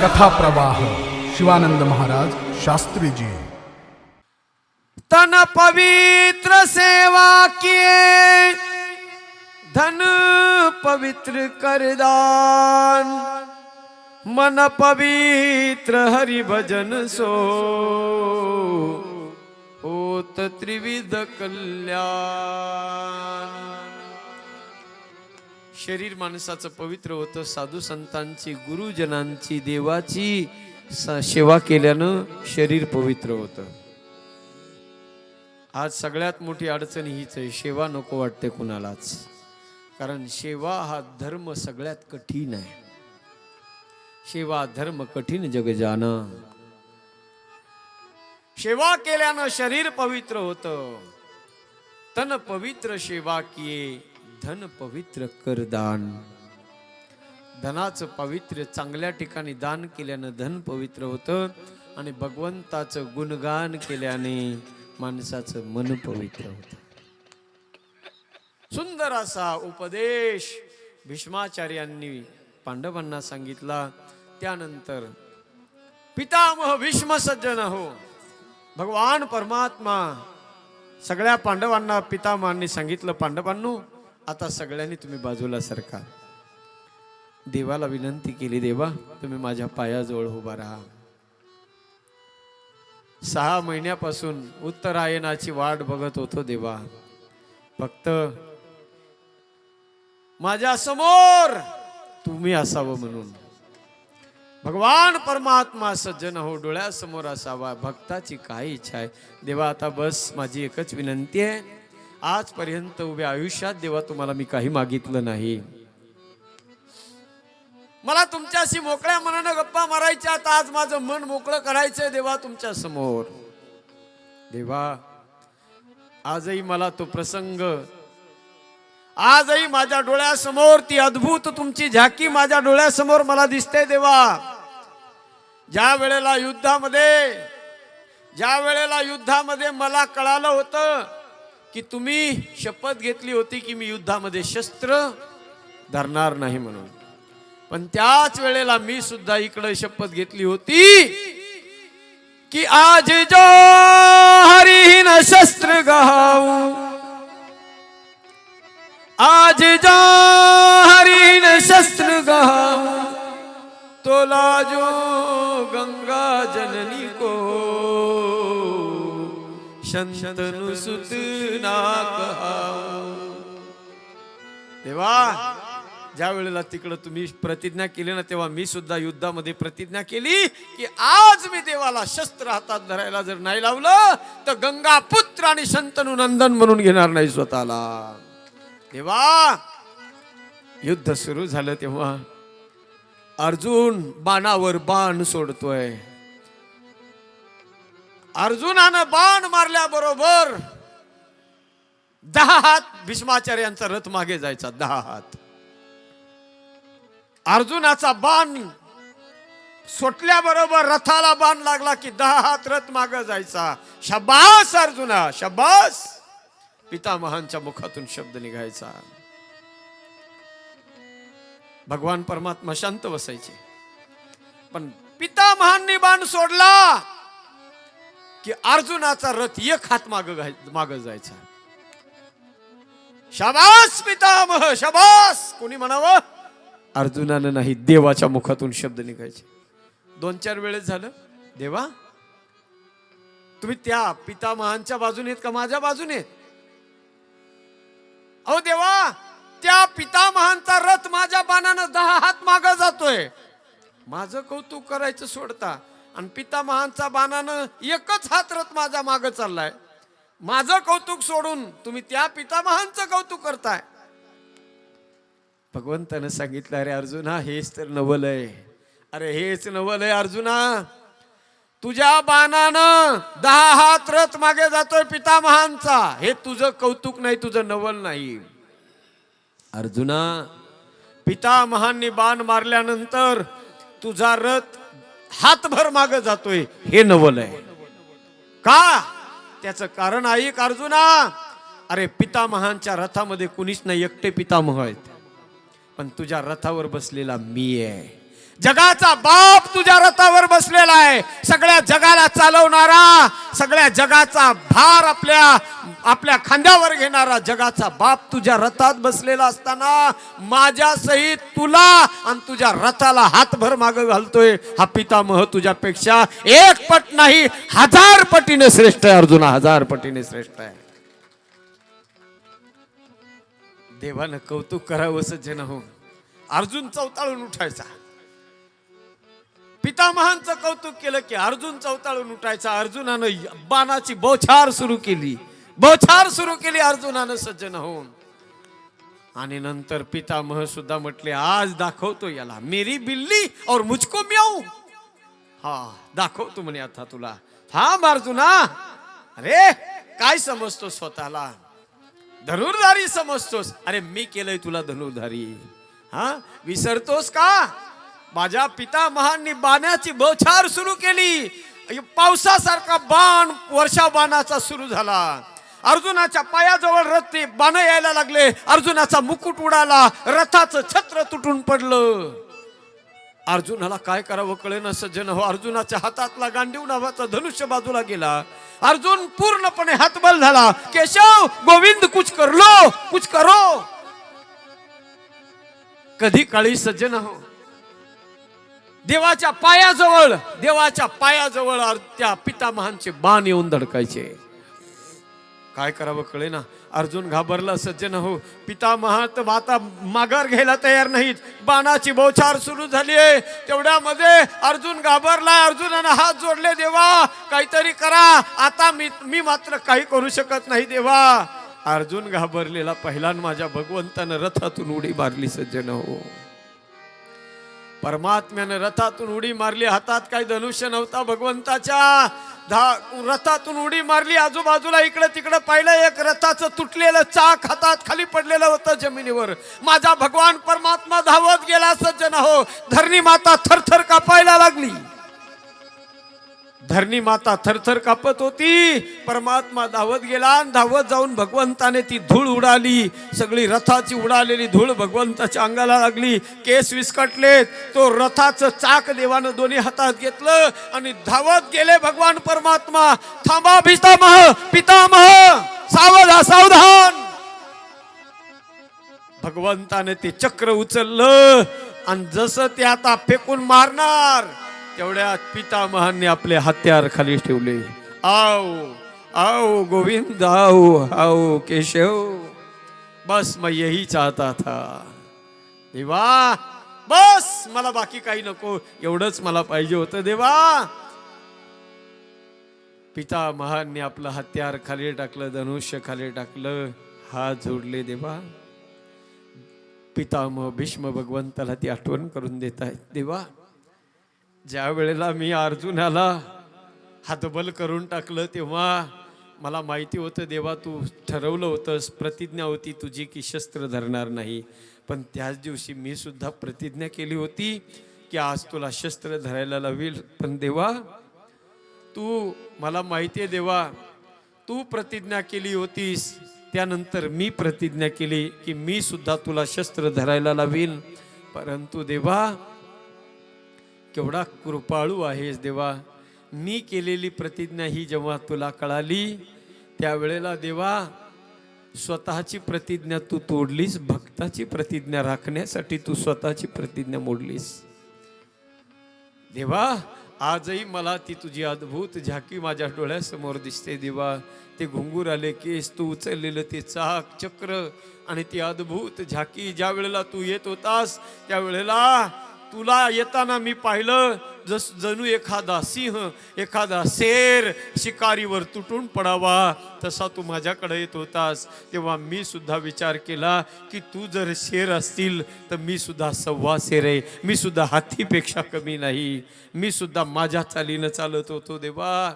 कथा प्रवाह शिवानंद महाराज शास्त्री जी तन पवित्र सेवा किए धन पवित्र करदान मन पवित्र हरि भजन सो। होत त्रिविध कल्याण. शरीर माणसाचं पवित्र होतं साधू संतांची गुरुजनांची देवाची सेवा केल्यानं शरीर पवित्र होतं. आज सगळ्यात मोठी अडचण हीच आहे सेवा नको वाटते कुणालाच. कारण सेवा हा धर्म सगळ्यात कठीण आहे. सेवा धर्म कठीण जग जाण. सेवा केल्यानं शरीर पवित्र होतं. तन पवित्र सेवा किये धन पवित्र कर दान. धनाचं पवित्र चांगल्या ठिकाणी दान केल्यानं धन पवित्र होतं आणि भगवंताचं गुणगान केल्याने माणसाचं मन पवित्र होतं. सुंदर असा उपदेश भीष्माचार्यांनी पांडवांना सांगितला. त्यानंतर पितामह भीष्म सज्जन हो. भगवान परमात्मा सगळ्या पांडवांना पितामांनी सांगितलं पांडवांनो आता सगळ्यांनी तुम्ही बाजूला सरका. देवाला विनंती केली देवा तुम्ही माझ्या पायाजवळ उभा राहा. सहा महिन्यापासून उत्तरायणाची वाट बघत होतो देवा. फक्त माझ्यासमोर तुम्ही असावं म्हणून. भगवान परमात्मा सज्जन हो डोळ्यासमोर असावा भक्ताची काय इच्छा आहे. देवा आता बस माझी एकच विनंती आहे. आजपर्यंत उभ्या आयुष्यात देवा तुम्हाला मी काही मागितलं नाही. मला तुमच्याशी मोकळ्या मनानं गप्पा मारायच्या आता आज माझं मन मोकळं करायचंय देवा तुमच्यासमोर. देवा आजही मला तो प्रसंग आजही माझ्या डोळ्यासमोर ती अद्भुत तुमची झाकी माझ्या डोळ्यासमोर मला दिसते देवा. ज्या वेळेला युद्धामध्ये ज्या वेळेला युद्धामध्ये मला कळालं होतं की तुम्ही शपथ घेतली होती की मी युद्धामध्ये शस्त्र धरणार नाही म्हणून. पण त्याच वेळेला मी सुद्धा इकडे शपथ घेतली होती की आज जो हरिहीन शस्त्र गहाऊ आज जो हरिहीन शस्त्र गहाऊ तो जो गंगा जननी को। शंतनु सुत ना देवा ज्या वेळेला तिकडं तुम्ही प्रतिज्ञा केली ना तेव्हा मी सुद्धा युद्धामध्ये प्रतिज्ञा केली की आज मी देवाला शस्त्र हातात धरायला जर नाही लावलं तर गंगा पुत्र आणि शंतनु नंदन म्हणून घेणार नाही स्वतःला. तेव्हा युद्ध सुरू झालं तेव्हा. अर्जुन बाणावर बाण सोडतोय. अर्जुनानं बाण मारल्याबरोबर दहा हात भीष्माचार्यांचा रथ मागे जायचा दहा हात. अर्जुनाचा बाण सुटल्याबरोबर रथाला बाण लागला की दहा हात रथ माग जायचा. शबास अर्जुना शबास. पितामहांच्या मुखातून शब्द निघायचा. भगवान परमात्मा शांत बसायचे. पण पितामहांनी बाण सोडला की अर्जुनाचा रथ एक हात माग माग जायचा. शबास पितामह शबास! कोणी म्हणावं? अर्जुनानं नाही देवाच्या मुखातून शब्द निघायचे. दोन चार वेळेस झालं देवा तुम्ही त्या पितामहांच्या बाजूने आहेत का? माझ्या बाजूने अहो देवा त्या पितामहांचा रथ माझ्या बाणानं दहा हात माग जातोय. माझं कौतुक करायचं सोडता आणि पितामहांचा बाणानं एकच हात रथ माझा माग चाललाय. माझं कौतुक सोडून तुम्ही त्या पितामहांचं कौतुक करताय. भगवंतानं सांगितलं अरे अर्जुना हेच तर नवल आहे. अरे हेच नवल आहे अर्जुना. तुझ्या बाणानं दहा हात रथ मागे जातोय पितामहांचा. हे तुझं कौतुक नाही तुझं नवल नाही. अर्जुना पितामहांनी बाण मारल्यानंतर तुझा रथ हातभर माग जातोय हे नवल आहे. का? त्याचं कारण ऐक अर्जुना? अरे पितामहांच्या रथामध्ये कुणीच नाही एकटे पितामह आहेत. पण तुझ्या रथावर बसलेला मी आहे. जगाचा बाप तुझ्या रथावर बसलेला आहे. सगळ्या जगाला चालवणारा सगळ्या जगाचा भार आपल्या आपल्या खांद्यावर घेणारा जगाचा बाप तुझ्या रथात बसलेला असताना माझ्या सहित तुला आणि तुझ्या रथाला हातभर माग घालतोय. हा पितामह तुझ्यापेक्षा एक पट नाही हजार पटीने श्रेष्ठ आहे अर्जुना हजार पटीने श्रेष्ठ आहे. देवानं कौतुक करावं सज्जन हो अर्जुन चौताळून उठायचा. पितामहांचं कौतुक केलं की अर्जुन चौताळून उठायचा. अर्जुनानं बाणाची बोछार सुरू केली. बौछार सुरू केली अर्जुनानं सज्जन होऊन. आणि नंतर पितामह सुद्धा म्हटले आज दाखवतो याला. मेरी बिल्ली और मुझको म्याऊ. हा दाखवतो म्हणे आता तुला. थांब अर्जुना. अरे काय समजतो स्वतःला? धनुर्धारी समजतोस. अरे मी केलंय तुला धनुर्धारी. हा विसरतोस का? माझ्या पितामहांनी बाणाची बछार सुरू केली. पावसासारखा बाण वर्षा बाणाचा सुरू झाला. अर्जुनाच्या पायाजवळ रथ बाण यायला लागले. अर्जुनाचा मुकुट उडाला. रथाचं छत्र तुटून पडलं. अर्जुनाला काय करावं कळेना सज्जन. हो अर्जुनाच्या हातातला गांडीव नावाचा धनुष्य बाजूला गेला. अर्जुन पूर्णपणे हातबल झाला. केशव गोविंद कुछ करलो कुछ करो कधी काळी सज्जन हो. देवाच्या पायाजवळ देवाच्या पायाजवळ त्या पितामहांचे बाण येऊन धडकायचे. काय करावं कळे ना अर्जुन घाबरला सज्जन हो. पितामहात माता माघार घ्यायला तयार नाहीत. बाणाची बोछार सुरू झाली आहे. तेवढ्यामध्ये अर्जुन घाबरला अर्जुनानं हात जोडले देवा काहीतरी करा. आता मी मी मात्र काही करू शकत नाही देवा. अर्जुन घाबरलेला पहिला माझ्या भगवंतानं रथातून उडी मारली सज्जन हो. परमात्म्यानं रथातून उडी मारली. हातात काही धनुष्य नव्हता भगवंताच्या. धा रथातून उडी मारली आजूबाजूला इकडं तिकडं पाहिलं एक रथाचं तुटलेलं चाक हातात खाली पडलेलं होतं जमिनीवर. माझा भगवान परमात्मा धावत गेला सज्जन हो. धरणी माता थरथर कापायला लागली. धरणी माता थरथर कापत होती. परमात्मा धावत गेला आणि धावत जाऊन भगवंताने ती धूळ उडाली. सगळी रथाची उडालेली धूळ भगवंताच्या अंगाला लागली. केस विस्कटलेत. तो रथाचं चाक देवानं दोन्ही हातात घेतलं आणि धावत गेले भगवान परमात्मा. थांबा पितामह पितामह सावधा सावधान. भगवंताने ते चक्र उचललं आणि जसं ते आता फेकून मारणार तेवढ्यात पितामहांनी आपले हत्यार खाली ठेवले. आओ आओ गोविंद आओ आओ केशव. बस मैं यही चाहता था. देवा बस मला बाकी काही नको. एवढंच मला पाहिजे होतं देवा. पिता महानने आपलं हत्यार खाली टाकलं धनुष्य खाली टाकलं हात जोडले देवा. पितामह भीष्म भगवंताला ती आठवण करून देत आहेत देवा. ज्या वेळेला मी अर्जुनाला हातबल करून टाकलं तेव्हा मला माहिती होतं देवा तू ठरवलं होतंस प्रतिज्ञा होती तुझी की शस्त्र धरणार नाही. पण त्याच दिवशी मी सुद्धा प्रतिज्ञा केली होती की आज तुला शस्त्र धरायला लावील. पण देवा तू मला माहिती आहे देवा तू प्रतिज्ञा केली होतीस. त्यानंतर मी प्रतिज्ञा केली की मी सुद्धा तुला शस्त्र धरायला लावीन. परंतु देवा केवढा कृपाळू आहेस देवा. मी केलेली प्रतिज्ञा ही जेव्हा तुला कळाली त्यावेळेला देवा स्वतःची प्रतिज्ञा तू तोडलीस भक्ताची प्रतिज्ञा राखण्यासाठी तू स्वतःची प्रतिज्ञा मोडलीस. देवा आजही मला ती तुझी अद्भुत झाकी माझ्या डोळ्यासमोर दिसते देवा. ते घुंगूर आले केस तू उचललेलं ते चाक चक्र आणि ती अद्भुत झाकी. ज्या वेळेला तू येत होतास त्यावेळेला तुला येताना मी पाहिलं जस जणू एखादा सिंह एखादा शेर शिकारीवर तुटून पडावा तसा तू माझ्याकडे येत होतास. तेव्हा मी सुद्धा विचार केला की तू जर शेर असतील तर मी सुद्धा सव्वा शेर आहे. मी सुद्धा हातीपेक्षा कमी नाही. मी सुद्धा माझ्या चालीनं चालत होतो देवा.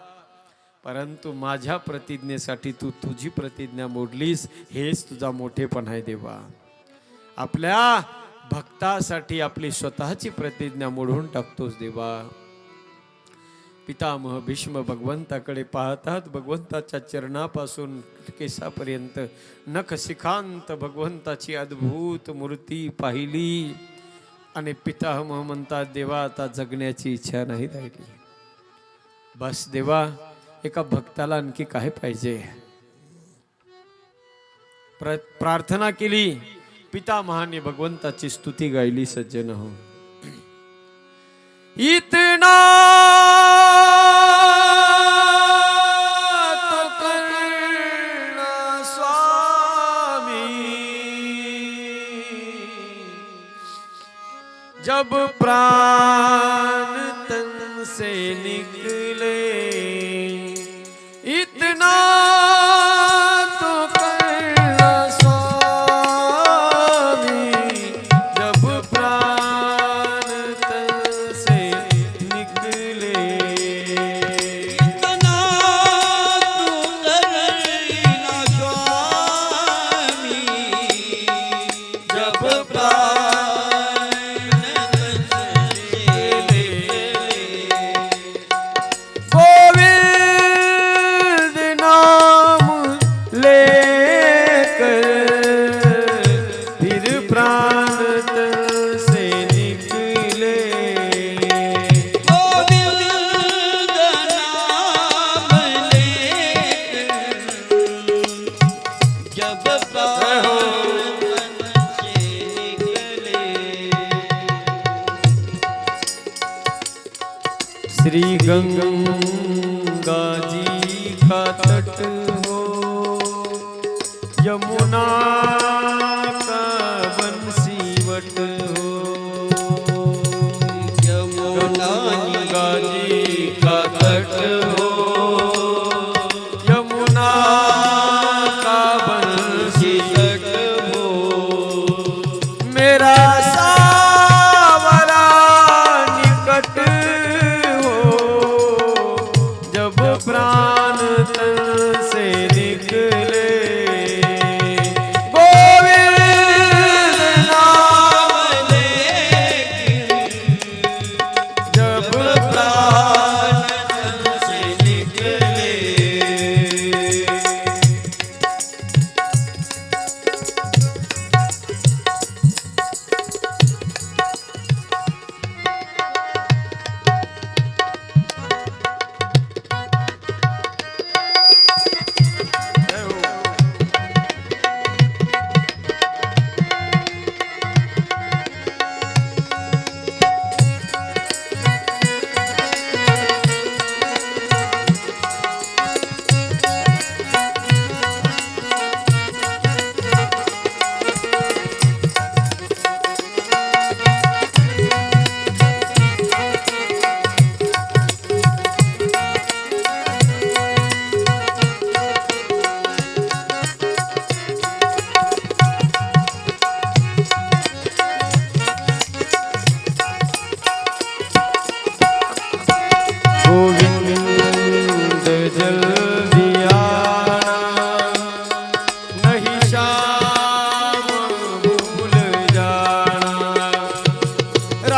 परंतु माझ्या प्रतिज्ञेसाठी तू तुझी प्रतिज्ञा मोडलीस हेच तुझा मोठेपण आहे देवा. आपल्या भक्तासाठी आपली स्वतःची प्रतिज्ञा मोडून टाकतोस देवा. पितामह भीष्म भगवंताकडे पाहतात भगवंताच्या चरणापासून केसापर्यंत नख सिखांत भगवंताची अद्भुत मूर्ती पाहिली. आणि पितामह म्हणतात देवा आता जगण्याची इच्छा नाही राहिली. बस देवा एका भक्ताला आणखी काय पाहिजे? प्रार्थना केली. पितामहाने भगवंताची स्तुती गायली सज्जन हो. इतना जब प्राण યમુના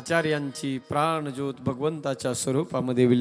आचार्यांची प्राणज्योत भगवंताच्या स्वरूपामध्ये विलीन